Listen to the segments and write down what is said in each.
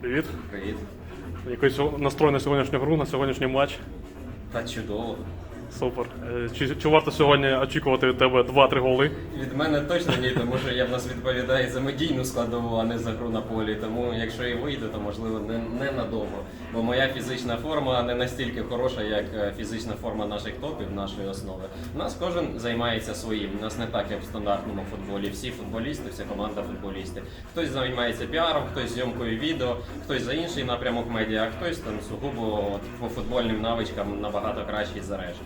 Привіт. Привіт. Якийсь настрой на сьогоднішню гру, на сьогоднішній матч. Та чудово. Супер. Е, Чи, чи варто сьогодні очікувати від тебе 2-3 голи? Від мене точно ні, тому що я в нас відповідаю за медійну складову, а не за гру на полі. Тому якщо і вийде, то можливо не, не надовго. Бо моя фізична форма не настільки хороша, як е, фізична форма наших топів, нашої основи. У нас кожен займається своїм. У нас не так, як в стандартному футболі. Всі футболісти, вся команда футболісти. Хтось займається піаром, хтось зйомкою відео, хтось за інший напрямок медіа, а хтось там сугубо от, по футбольним навичкам набагато кращий за решту.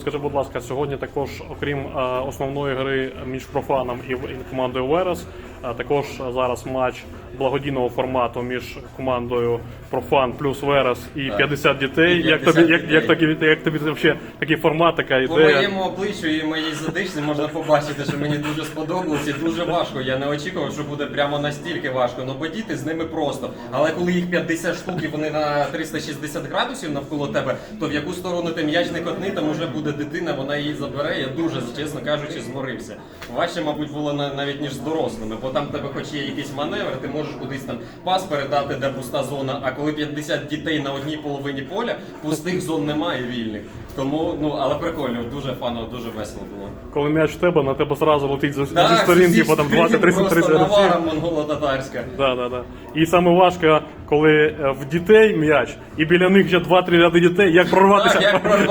Скажи, будь- ласка, сьогодні також, окрім е, основної гри між профаном і, командою Верес, е, також зараз матч благодійного формату між командою Профан плюс Верес і 50 дітей. І Як тобі, як, як, тобі, як тобі взагалі такий формат, така По моєму обличчю і моїй задичці можна побачити, що мені дуже сподобалось і дуже важко. Я не очікував, що буде прямо настільки важко. Ну бо діти з ними просто. Але коли їх 50 штук і вони на 360 градусів навколо тебе, то в яку сторону ти м'яч не котни, там уже буде дитина, вона її забере. Я дуже, чесно кажучи, зморився. Важче, мабуть, було навіть ніж з дорослими, бо там в тебе хоч є якийсь маневр, ти можеш кудись там пас передати, де пуста зона. А коли 50 дітей на одній половині поля, пустих зон немає вільних. Тому, ну але прикольно, дуже фано, дуже весело було. Коли м'яч в тебе, на тебе зразу летить зі, зі Так, сторінки, всі по там сторін 20 30 просто 30 навара монголо-татарська. Да, да, да. І саме важко, коли е, в дітей м'яч, і біля них ще 2-3 ряди дітей, як прорватися, Так,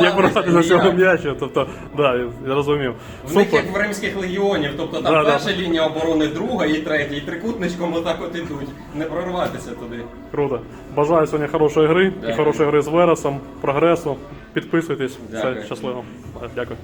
як прорватися, з цього м'яча. Тобто, да, я розумів. В них Супер. як в римських легіонів, тобто там Да, да. перша лінія оборони, друга і третя, і трикутничком отак от ідуть. Не прорватися туди. Круто. Бажаю сьогодні хорошої гри і Дякую. хорошої гри з Вересом, прогресу. Підписуйтесь. Дякую. Все щасливо. Дякую.